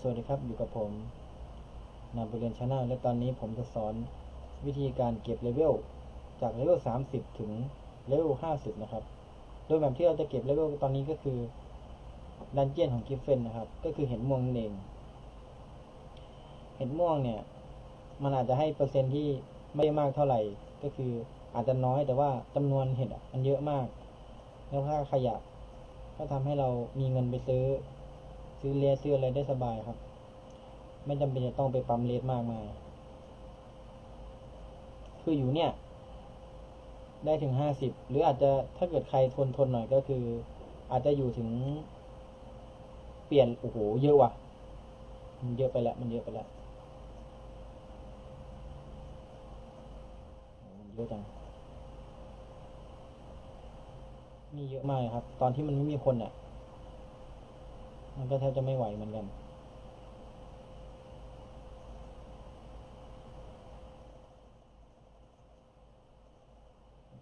สวัสดีครับ อยู่กับผมนาบุเรียนชาแนลและตอนนี้ผมจะสอนวิธีการเก็บเลเวลจากเลเวล 30 ถึงเลเวล 50 นะครับ โดยแบบที่เราจะเก็บเลเวลตอนนี้ก็คือดันเจียนของกิฟเฟนนะครับ ก็คือเห็ดม่วงนั่นเอง เห็ดม่วงเนี่ย มันอาจจะให้เปอร์เซ็นที่ไม่มากเท่าไหร่ ก็คืออาจจะน้อยแต่ว่าจำนวนเห็ดมันเยอะมาก แล้วค่าขยะก็ทำให้เรามีเงินไปซื้อ ซื้อเลสซื้ออะไรได้สบายครับ ไม่จำเป็นจะต้องไปปั๊มเลสมากมาย คืออยู่เนี่ย ได้ถึงห้าสิบหรืออาจจะถ้าเกิดใครทนทนหน่อยก็คือ อาจจะอยู่ถึง เปลี่ยนโอ้โหเยอะว่ะ มันเยอะไปแล้ว มันเยอะไปแล้วโอ้มันเยอะจังนี่เยอะมากครับ ตอนที่มันไม่มีคนอะ มันก็แทบจะไม่ไหวเหมือนกัน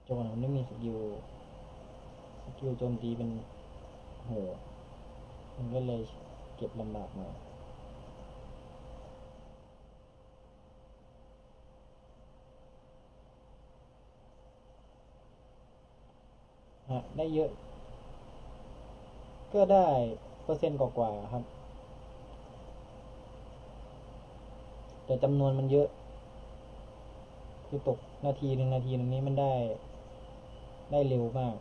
โจนมันไม่มีสกิลสกิลโจมตีเป็นโหมันก็เลยเก็บลำบากหน่อยฮะได้เยอะ ก็ได้ ปอร์เซ็นต์กว่าๆครับ แต่จำนวนมันเยอะ คือตกนาทีหนึ่งนาทีหนึงนี้มันได้ ได้เร็วมาก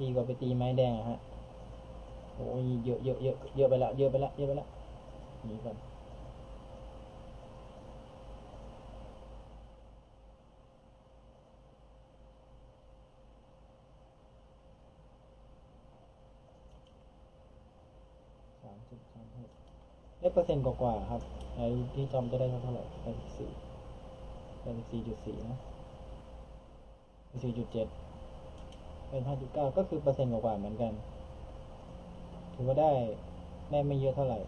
ดีกว่าไปตีไม้แดงอะฮะโอ้ยเยอะเยอะเยอะเยอะไปละ เยอะไปละ เยอะไปละหนีก่อน สามสิบสามหกได้เปอร์เซ็นต์กว่าๆครับไอ้ที่จอมจะได้เท่าไหร่แปดสิบสี่แปดสิบสี่จุดสี่นะสี่จุดเจ็ดเป็นห้าจุดเก้าก็คือเปอร์เซ็นต์กว่าๆเหมือนกัน ถือว่าได้ได้ไม่เยอะเท่าไหร่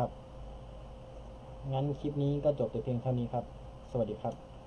ครับ งั้นคลิปนี้ก็จบแต่เพียงเท่านี้ครับ สวัสดีครับ